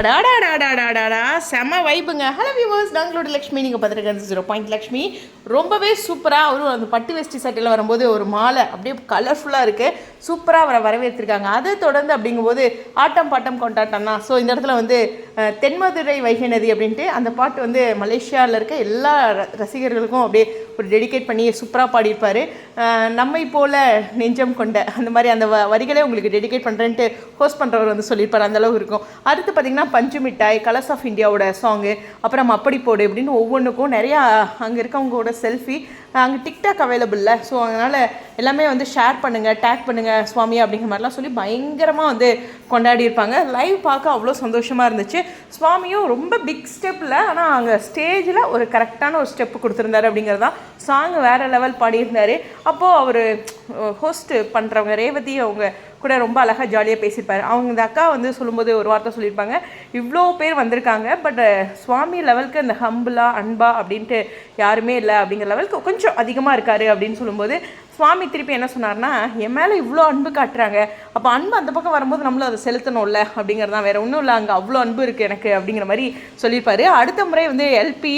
அடாடாடாடாடாடா. செம வைப்புங்க hello viewers நாங்களோட லக்ஷ்மி. நீங்கள் பார்த்துருக்கிறது ஜீரோ பாயிண்ட் லக்ஷ்மி. ரொம்பவே சூப்பராக அவரும் அந்த பட்டு வெஸ்டி சட்டையில் வரும்போது ஒரு மாலை. அப்படியே கலர்ஃபுல்லாக இருக்குது சூப்பராக அவரை வரவேற்றிருக்காங்க. அதை தொடர்ந்து அப்படிங்கும்போது ஆட்டம் பாட்டம் கொண்டாட்டம் தான் ஸோ இந்த இடத்துல வந்து தென்மதுரை வைகை நதி அப்படின்ட்டு அந்த பாட்டு வந்து மலேசியாவில் இருக்க எல்லா ர- ரசிகர்களுக்கும் அப்படியே ஒரு டெடிகேட் பண்ணி சூப்பராக பாடியிருப்பார். நம்மை போல நெஞ்சம் கொண்ட அந்த மாதிரி அந்த வ- வரிகளே உங்களுக்கு டெடிகேட் பண்ணுறேன்ட்டு ஹோஸ்ட் பண்ணுறவர் வந்து சொல்லியிருப்பார். அந்தளவுக்கு இருக்கும். அடுத்து பார்த்தீங்கன்னா பஞ்சு மிட்டாய் கலர்ஸ் ஆஃப் இந்தியாவோட சாங்கு அப்புறம் அப்படி போடு அப்படின்னு ஒவ்வொன்றுக்கும் நிறையா அங்கே இருக்கவங்களோட செல்ஃபி அங்கே டிக்டாக் அவைலபிளில் ஸோ அதனால் எல்லாமே வந்து ஷேர் பண்ணுங்கள் டேக் பண்ணுங்கள் சுவாமி அப்படிங்கிற மாதிரிலாம் சொல்லி பயங்கரமாக வந்து கொண்டாடி இருப்பாங்க லைவ் பார்க்க அவ்வளோ சந்தோஷமாக இருந்துச்சு. சுவாமியும் ரொம்ப பிக் ஸ்டெப்பில் ஆனால் அங்கே ஸ்டேஜில் ஒரு கரெக்டான ஒரு ஸ்டெப்பு கொடுத்துருந்தாரு அப்படிங்கிறது தான் சாங் வேறு லெவல் பாடியிருந்தார். அப்போது அவர் ஹோஸ்ட் பண்ணுறவங்க ரேவதி அவங்க கூட ரொம்ப அழகாக ஜாலியாக பேசியிருப்பார் அவங்க இந்த அக்கா வந்து சொல்லும்போது ஒரு வார்த்தை சொல்லியிருப்பாங்க. இவ்வளோ பேர் வந்திருக்காங்க பட் சுவாமி லெவலுக்கு அந்த ஹம்புலா அன்பா அப்படின்ட்டு யாருமே இல்லை அப்படிங்கிற லெவலுக்கு கொஞ்சம் அதிகமாக இருக்காரு அப்படின்னு சொல்லும்போது சுவாமி திருப்பி என்ன சொன்னார்னா என் மேலே இவ்வளோ அன்பு காட்டுறாங்க. அப்போ அன்பு அந்த பக்கம் வரும்போது நம்மளும் அதை செலுத்தணும்ல அப்படிங்கிறது தான் வேறு ஒன்றும் இல்லை. அங்கே அவ்வளோ அன்பு இருக்குது எனக்கு அப்படிங்கிற மாதிரி சொல்லியிருப்பாரு. அடுத்த முறை வந்து எல்பி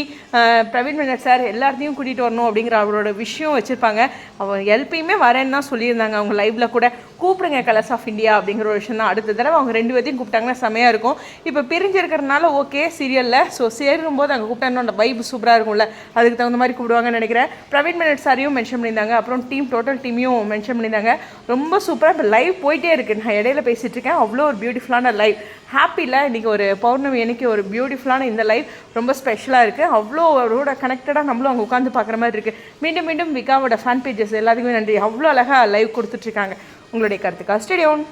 பிரவீன் மினட் சார் எல்லாத்தையும் கூட்டிகிட்டு வரணும் அப்படிங்கிற அவரோட விஷயம் வச்சுருப்பாங்க. அவர் எல்பியுமே வர வரேன்னு தான் சொல்லியிருந்தாங்க. அவங்க லைவ்ல கூட கூப்பிடுங்க கலர்ஸ் ஆஃப் இந்தியா அப்படிங்கிற ஒரு விஷயம் தான் அடுத்த தடவை அவங்க ரெண்டு பேர்த்தையும் கூப்பிட்டாங்கன்னா செமையாக இருக்கும். இப்போ பிரிஞ்சிருக்கிறதுனால ஓகே சீரியலில் ஸோ சேரும்போது அங்கே கூப்பிட்டா அந்த வைப் சூப்பராக இருக்கும்ல. அதுக்கு தகுந்த மாதிரி கூப்பிடுவாங்கன்னு நினைக்கிறேன். பிரவீன் மினட் சாரையும் மென்ஷன் பண்ணியிருந்தாங்க. அப்புறம் டீம் டோட்டல் டீமையும் மென்ஷன் பண்ணியிருந்தாங்க. ரொம்ப சூப்பராக இப்போ லைவ் போயிட்டே இருக்கு. நான் இடையில பேசிகிட்டு இருக்கேன். அவ்வளோ ஒரு பியூட்டிஃபுல்லான லைவ் ஹாப்பியில் இன்றைக்கி ஒரு பௌர்ணமி அன்றைக்கி ஒரு பியூட்டிஃபுல்லான இந்த லைவ் ரொம்ப ஸ்பெஷலாக இருக்குது அவ்வளோ அவரோட கனெக்டடாக நம்மளும் அங்கே உட்காந்து பார்க்குற மாதிரி இருக்குது மீண்டும் மீண்டும் விகாவோட ஃபேன் பேஜஸ் எல்லாத்துக்குமே நன்றி. அவ்வளோ அழகாக லைவ் கொடுத்துட்ருக்காங்க உங்களுடைய கருத்துக்கா ஸ்டேடியோன்